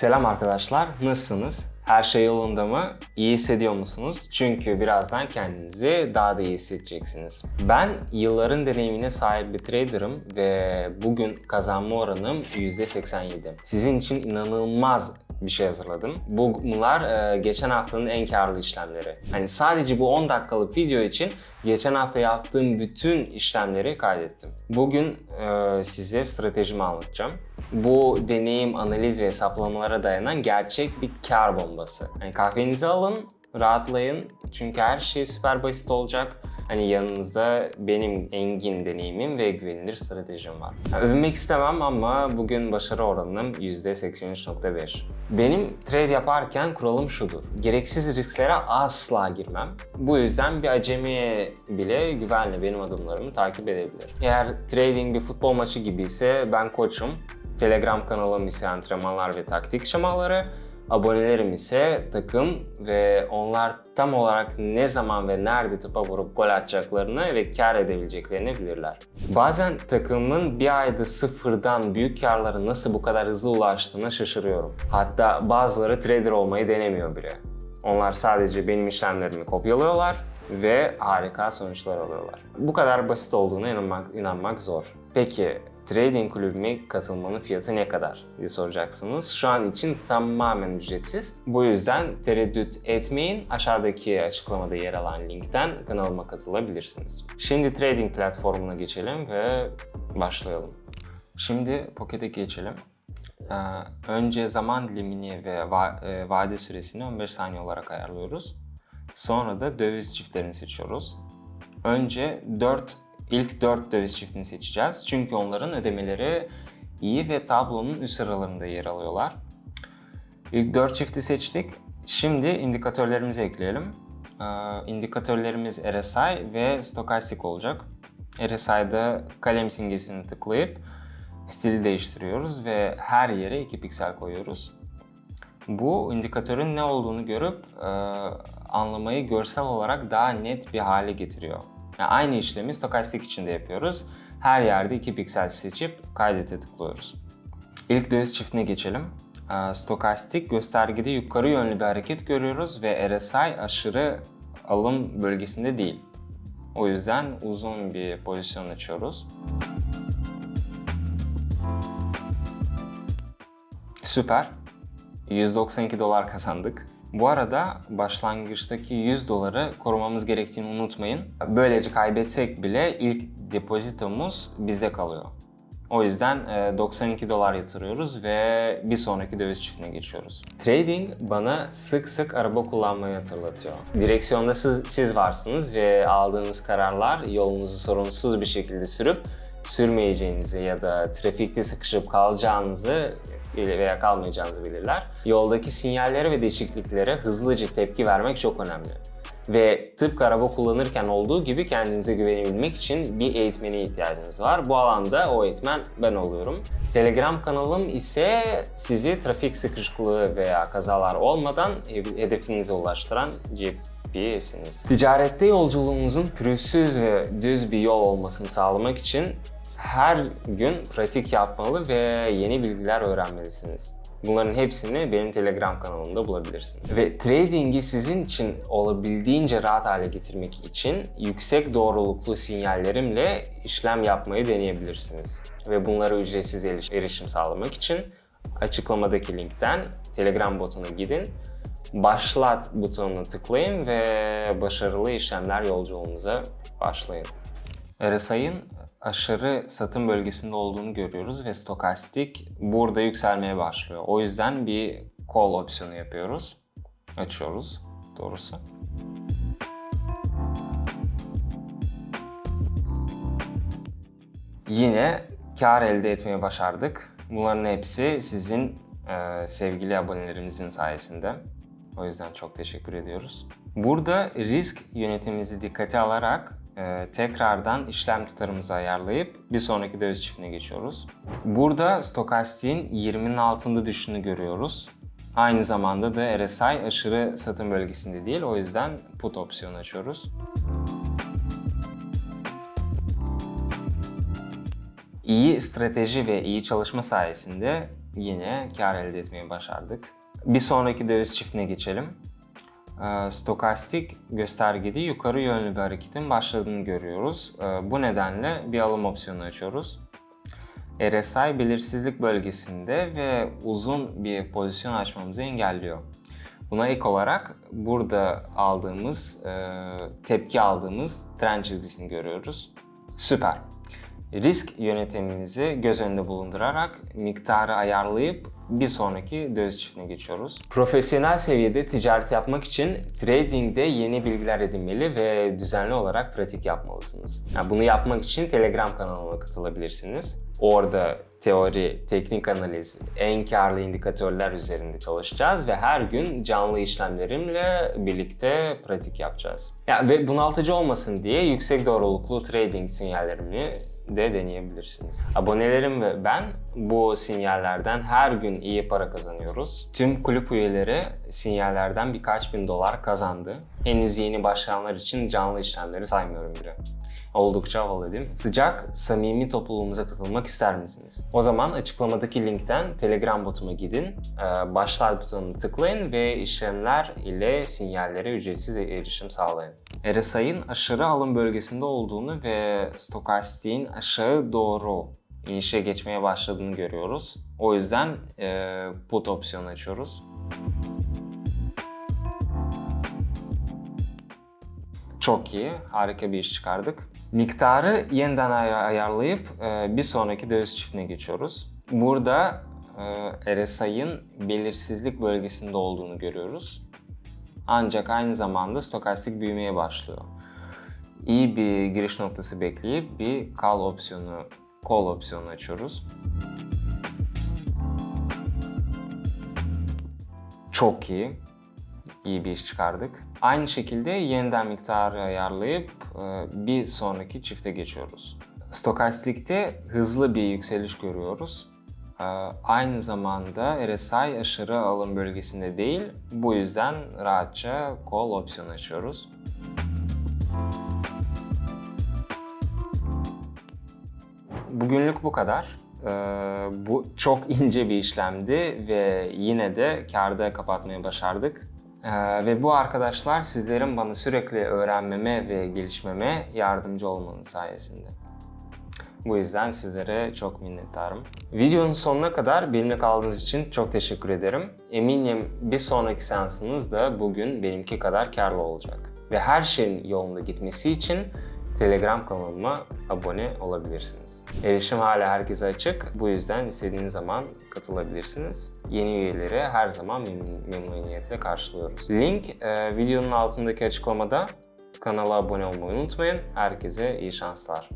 Selam arkadaşlar, nasılsınız? Her şey yolunda mı? İyi hissediyor musunuz? Çünkü birazdan kendinizi daha da iyi hissedeceksiniz. Ben yılların deneyimine sahip bir traderım ve bugün kazanma oranım %87. Sizin için inanılmaz bir şey hazırladım. Bu- Bunlar e, geçen haftanın en karlı işlemleri. Hani sadece bu 10 dakikalık video için geçen hafta yaptığım bütün işlemleri kaydettim. Bugün e, size stratejimi anlatacağım. Bu deneyim, analiz ve hesaplamalara dayanan gerçek bir kar bombası. Yani kahvenizi alın, rahatlayın çünkü her şey süper basit olacak. Hani yanınızda benim engin deneyimim ve güvenilir stratejim var. Yani övünmek istemem ama bugün başarı oranım %83.5. Benim trade yaparken kuralım şudur. Gereksiz risklere asla girmem. Bu yüzden bir acemiye bile güvenle benim adımlarımı takip edebilir. Eğer trading bir futbol maçı gibi ise ben koçum. Telegram kanalım ise antrenmanlar ve taktik şemaları. Abonelerim ise takım ve onlar tam olarak ne zaman ve nerede topa vurup gol atacaklarını ve kar edebileceklerini bilirler. Bazen takımın bir ayda sıfırdan büyük karlara nasıl bu kadar hızlı ulaştığına şaşırıyorum. Hatta bazıları trader olmayı denemiyor bile. Onlar sadece benim işlemlerimi kopyalıyorlar ve harika sonuçlar alıyorlar. Bu kadar basit olduğuna inanmak, inanmak zor. Peki trading kulübüme katılmanın fiyatı ne kadar diye soracaksınız. Şu an için tamamen ücretsiz. Bu yüzden tereddüt etmeyin. Aşağıdaki açıklamada yer alan linkten kanalıma katılabilirsiniz. Şimdi trading platformuna geçelim ve başlayalım. Şimdi Pocket'e geçelim. Ee, önce zaman dilimini ve e, vade süresini 15 saniye olarak ayarlıyoruz. Sonra da döviz çiftlerini seçiyoruz. Önce 4 ilk 4 döviz çiftini seçeceğiz. Çünkü onların ödemeleri iyi ve tablonun üst sıralarında yer alıyorlar. İlk 4 çifti seçtik. Şimdi indikatörlerimizi ekleyelim. Ee, indikatörlerimiz RSI ve stokastik olacak. RSI'da kalem simgesini tıklayıp stili değiştiriyoruz ve her yere 2 piksel koyuyoruz. Bu indikatörün ne olduğunu görüp e, anlamayı görsel olarak daha net bir hale getiriyor. Yani aynı işlemi stokastik için de yapıyoruz. Her yerde 2 piksel seçip kaydete tıklıyoruz. İlk döviz çiftine geçelim. E, stokastik göstergede yukarı yönlü bir hareket görüyoruz ve RSI aşırı alım bölgesinde değil. O yüzden uzun bir pozisyon açıyoruz. Süper. 192 dolar kazandık. Bu arada başlangıçtaki 100 doları korumamız gerektiğini unutmayın. Böylece kaybetsek bile ilk depozitomuz bizde kalıyor. O yüzden e, 92 dolar yatırıyoruz ve bir sonraki döviz çiftine geçiyoruz. Trading bana sık sık araba kullanmayı hatırlatıyor. Direksiyonda siz, siz varsınız ve aldığınız kararlar yolunuzu sorunsuz bir şekilde sürüp sürmeyeceğinizi ya da trafikte sıkışıp kalacağınızı veya kalmayacağınızı bilirler. Yoldaki sinyallere ve değişikliklere hızlıca tepki vermek çok önemli. Ve tıpkı araba kullanırken olduğu gibi kendinize güvenebilmek için bir eğitmene ihtiyacınız var. Bu alanda o eğitmen ben oluyorum. Telegram kanalım ise sizi trafik sıkışıklığı veya kazalar olmadan hedefinize ulaştıran GPS'iniz. Ticarette yolculuğunuzun pürüzsüz ve düz bir yol olmasını sağlamak için her gün pratik yapmalı ve yeni bilgiler öğrenmelisiniz. Bunların hepsini benim Telegram kanalımda bulabilirsiniz. Ve trading'i sizin için olabildiğince rahat hale getirmek için yüksek doğruluklu sinyallerimle işlem yapmayı deneyebilirsiniz. Ve bunlara ücretsiz eriş- erişim sağlamak için açıklamadaki linkten Telegram botuna gidin. Başlat butonuna tıklayın ve başarılı işlemler yolculuğumuza başlayın. RSI'ın aşırı satım bölgesinde olduğunu görüyoruz ve stokastik burada yükselmeye başlıyor. O yüzden bir call opsiyonu yapıyoruz. Açıyoruz doğrusu. Yine kar elde etmeye başardık. Bunların hepsi sizin e, sevgili abonelerimizin sayesinde. O yüzden çok teşekkür ediyoruz. Burada risk yönetimimizi dikkate alarak e, tekrardan işlem tutarımızı ayarlayıp bir sonraki döviz çiftine geçiyoruz. Burada stokastiğin 20'nin altında düştüğünü görüyoruz. Aynı zamanda da RSI aşırı satım bölgesinde değil. O yüzden put opsiyonu açıyoruz. İyi strateji ve iyi çalışma sayesinde yine kar elde etmeyi başardık. Bir sonraki döviz çiftine geçelim. Ee, Stokastik göstergede yukarı yönlü bir hareketin başladığını görüyoruz. Ee, Bu nedenle bir alım opsiyonu açıyoruz. RSI belirsizlik bölgesinde ve uzun bir pozisyon açmamızı engelliyor. Buna ek olarak burada aldığımız, e, tepki aldığımız trend çizgisini görüyoruz. Süper. Risk yönetimimizi göz önünde bulundurarak miktarı ayarlayıp bir sonraki döviz çiftine geçiyoruz. Profesyonel seviyede ticaret yapmak için tradingde yeni bilgiler edinmeli ve düzenli olarak pratik yapmalısınız. Yani bunu yapmak için Telegram kanalıma katılabilirsiniz. Orada teori, teknik analiz, en karlı indikatörler üzerinde çalışacağız ve her gün canlı işlemlerimle birlikte pratik yapacağız. Ya ve bunaltıcı olmasın diye yüksek doğruluklu trading sinyallerimi de deneyebilirsiniz. Abonelerim ve ben bu sinyallerden her gün iyi para kazanıyoruz. Tüm kulüp üyeleri sinyallerden birkaç bin dolar kazandı. Henüz yeni başlayanlar için canlı işlemleri saymıyorum bile. Oldukça havalı değil mi? Sıcak, samimi topluluğumuza katılmak ister misiniz? O zaman açıklamadaki linkten Telegram botuma gidin, ee, başlar butonunu tıklayın ve işlemler ile sinyallere ücretsiz erişim sağlayın. RSI'nin aşırı alım bölgesinde olduğunu ve stokastiğin aşağı doğru inişe geçmeye başladığını görüyoruz. O yüzden e, put opsiyonu açıyoruz. Çok iyi, harika bir iş çıkardık. Miktarı yeniden ay- ayarlayıp e, bir sonraki döviz çiftine geçiyoruz. Burada e, RSI'nin belirsizlik bölgesinde olduğunu görüyoruz. Ancak aynı zamanda stokastik büyümeye başlıyor. İyi bir giriş noktası bekleyip bir call opsiyonu, call opsiyonu açıyoruz. Çok iyi. İyi bir iş çıkardık. Aynı şekilde yeniden miktarı ayarlayıp e, bir sonraki çifte geçiyoruz. Stokastikte hızlı bir yükseliş görüyoruz. E, Aynı zamanda RSI aşırı alım bölgesinde değil. Bu yüzden rahatça call opsiyonu açıyoruz. Bugünlük bu kadar. Ee, bu çok ince bir işlemdi ve yine de karda kapatmayı başardık. Ee, ve bu arkadaşlar sizlerin bana sürekli öğrenmeme ve gelişmeme yardımcı olmanın sayesinde. Bu yüzden sizlere çok minnettarım. Videonun sonuna kadar benimle kaldığınız için çok teşekkür ederim. Eminim bir sonraki seansınız da bugün benimki kadar karlı olacak. Ve her şeyin yolunda gitmesi için Telegram kanalıma abone olabilirsiniz. Erişim hala herkese açık. Bu yüzden istediğiniz zaman katılabilirsiniz. Yeni üyeleri her zaman memnun- memnuniyetle karşılıyoruz. Link e, videonun altındaki açıklamada. Kanala abone olmayı unutmayın. Herkese iyi şanslar.